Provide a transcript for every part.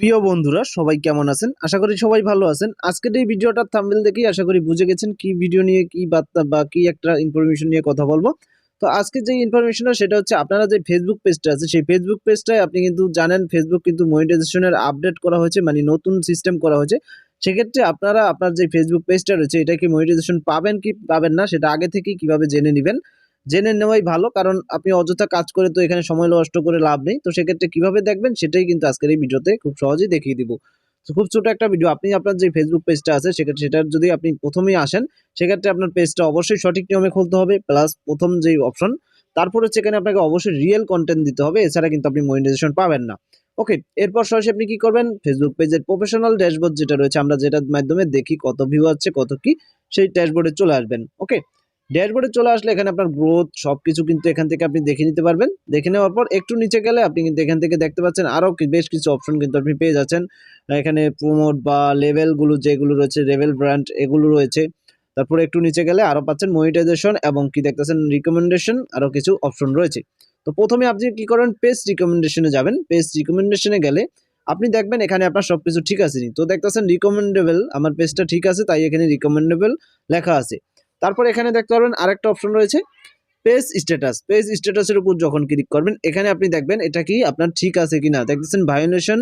প্রিয় বন্ধুরা, সবাই কেমন আছেন? আশা করি সবাই ভালো আছেন। আজকের এই ভিডিওটার থাম্বনেল দেখেই আশা করি বুঝে গেছেন কি ভিডিও নিয়ে কি বার্তা বা কি একটা ইনফরমেশন নিয়ে কথা বলব। তো আজকে যে ইনফরমেশনটা সেটা হচ্ছে আপনারা যে ফেসবুক পেজটা আছে, সেই ফেসবুক পেজটায় আপনি কিন্তু জানেন ফেসবুক কিন্তু মনিটাইজেশনের আপডেট করা হয়েছে মানে নতুন সিস্টেম করা হয়েছে। সেক্ষেত্রে আপনারা, আপনার যে ফেসবুক পেজটা রয়েছে এটা কি মনিটাইজেশন পাবেন কি পাবেন না, সেটা আগে থেকেই কীভাবে জেনে নেবেন। জেনে নেওয়াই ভালো, কারণ আপনি অযথা কাজ করে তো এখানে সময় নষ্ট করে লাভ নেই। তো সেক্ষেত্রে কীভাবে দেখবেন সেটাই কিন্তু আজকের এই ভিডিওতে খুব সহজেই দেখিয়ে দিব। খুব ছোট একটা ভিডিও, আপনি আপনার যে ফেসবুক পেজটা আছে সেক্ষেত্রে সেটার যদি আপনি প্রথমেই আসেন, সেক্ষেত্রে আপনার পেজটা অবশ্যই সঠিক নিয়মে খুলতে হবে প্লাস প্রথম যেই অপশন তারপর হচ্ছে এখানে আপনাকে অবশ্যই রিয়েল কন্টেন্ট দিতে হবে, এছাড়া কিন্তু আপনি মনিটাইজেশন পাবেন না। ওকে এরপর সরাসরি আপনি কি করবেন? ফেসবুক পেজের প্রফেশনাল ড্যাশবোর্ড যেটা রয়েছে, আমরা যেটার মাধ্যমে দেখি কত ভিউ আছে, কত কি, সেই ড্যাশবোর্ডে চলে আসবেন। ওকে ড্যাশবোর্ডে চলে আসলে এখানে আপনার গ্রোথ সব কিছু কিন্তু এখান থেকে আপনি দেখে নিতে পারবেন। দেখে নেওয়ার পর একটু নিচে গেলে আপনি কিন্তু এখান থেকে দেখতে পাচ্ছেন আরও বেশ কিছু অপশন কিন্তু আপনি পেয়ে যাচ্ছেন। এখানে প্রমোট বা লেভেলগুলো যেগুলো রয়েছে লেভেল ব্র্যান্ড এগুলো রয়েছে। তারপরে একটু নিচে গেলে আরও পাচ্ছেন মনিটাইজেশন এবং কি দেখতেছেন রিকমেন্ডেশন আরও কিছু অপশন রয়েছে। তো প্রথমে আপনি কি করেন পেজ রিকমেন্ডেশনে যাবেন। পেজ রিকমেন্ডেশনে গেলে আপনি দেখবেন এখানে আপনার সব কিছু ঠিক আছে তো দেখতেছেন রিকমেন্ডেবল আমার পেজটা ঠিক আছে, তাই এখানে রিকমেন্ডেবল লেখা আছে। তারপর এখানে দেখতে পারবেন আরেকটা অপশন রয়েছে পেজ স্ট্যাটাস পেজ স্ট্যাটাসের উপর যখন ক্লিক করবেন, এখানে আপনি দেখবেন এটা কি আপনার ঠিক আছে কিনা। দেখতেছেন ভায়োলেশন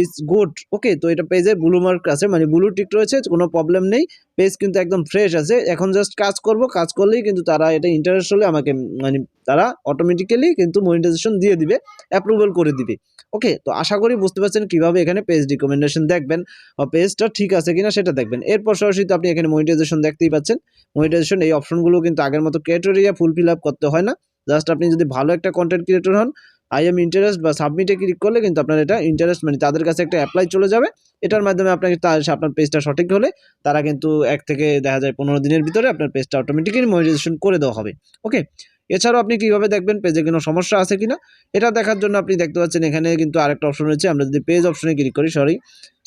ইজ গুড ওকে তো এটা পেজে ব্লু মার্ক আছে মানে ব্লু টিক রয়েছে, কোনো প্রবলেম নেই। পেজ কিন্তু একদম ফ্রেশ আছে। এখন জাস্ট কাজ করব, কাজ করলেই কিন্তু তারা এটা ইন্টারেস্ট হলে আমাকে মানে তারা অটোমেটিক্যালি কিন্তু মনিটাইজেশন দিয়ে দিবে অ্যাপ্রুভাল করে দিবে। ওকে তো আশা করি বুঝতে পারছেন কীভাবে এখানে পেজ রিকমেন্ডেশন দেখবেন। বা পেজটা ঠিক আছে কিনা সেটা দেখবেন। এরপর সরাসরি তো আপনি এখানে মনিটাইজেশন দেখতেই পাচ্ছেন। মনিটাইজেশন এই অপশনগুলো কিন্তু আগের মতো ক্রাইটেরিয়া ফুলফিল আপ করতে হয় না। জাস্ট আপনি যদি ভালো একটা কন্টেন্ট ক্রিয়েটর হন আই এম ইন্টারেস্ট বা সাবমিটে ক্লিক করলে কিন্তু আপনার এটা ইন্টারেস্ট মানে তাদের কাছে একটা অ্যাপ্লাই চলে যাবে। এটার মাধ্যমে আপনাকে আপনার পেজটা সঠিক হলে তারা কিন্তু এক থেকে দেখা যায় পনেরো দিনের ভিতরে আপনার পেজটা অটোমেটিক্যালি মনিটাইজেশন করে দেওয়া হবে। ওকে এছাড়াও আপনি কীভাবে দেখবেন পেজে কোনো সমস্যা আছে কিনা? এটা দেখার জন্য আপনি দেখতে পাচ্ছেন এখানে কিন্তু আরেকটা অপশন রয়েছে। আমরা যদি পেজ অপশনে ক্লিক করি সরি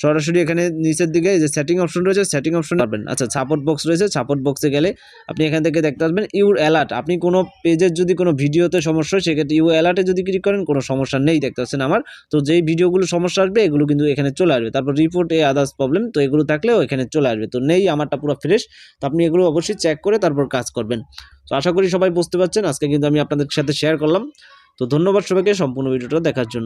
সরাসরি এখানে নিচের দিকে যে সেটিং অপশন রয়েছে সেটিং অপশন পাবেন আচ্ছা সাপোর্ট বক্স রয়েছে সাপোর্ট বক্সে গেলে আপনি এখান থেকে দেখতে পাবেন ইউর অ্যালার্ট আপনি কোনো পেজের যদি কোনো ভিডিওতে সমস্যা হয়, সেক্ষেত্রে ইউ অ্যালার্টে যদি ক্লিক করেন, কোনো সমস্যা নেই, দেখতে পাচ্ছেন আমার। তো যেই ভিডিওগুলো সমস্যা আসবে, এগুলো কিন্তু এখানে চলে আসবে। তারপর রিপোর্ট এ আদার্স প্রবলেম তো এগুলো থাকলেও এখানে চলে আসবে। তো নেই, আমারটা পুরো ফ্রেশ তো আপনি এগুলো অবশ্যই চেক করে তারপর কাজ করবেন। তো আশা করি সবাই বুঝতে পারছেন। আজকে কিন্তু আমি আপনাদের সাথে শেয়ার করলাম। তো ধন্যবাদ সবাইকে, সম্পূর্ণ ভিডিওটা দেখার জন্য।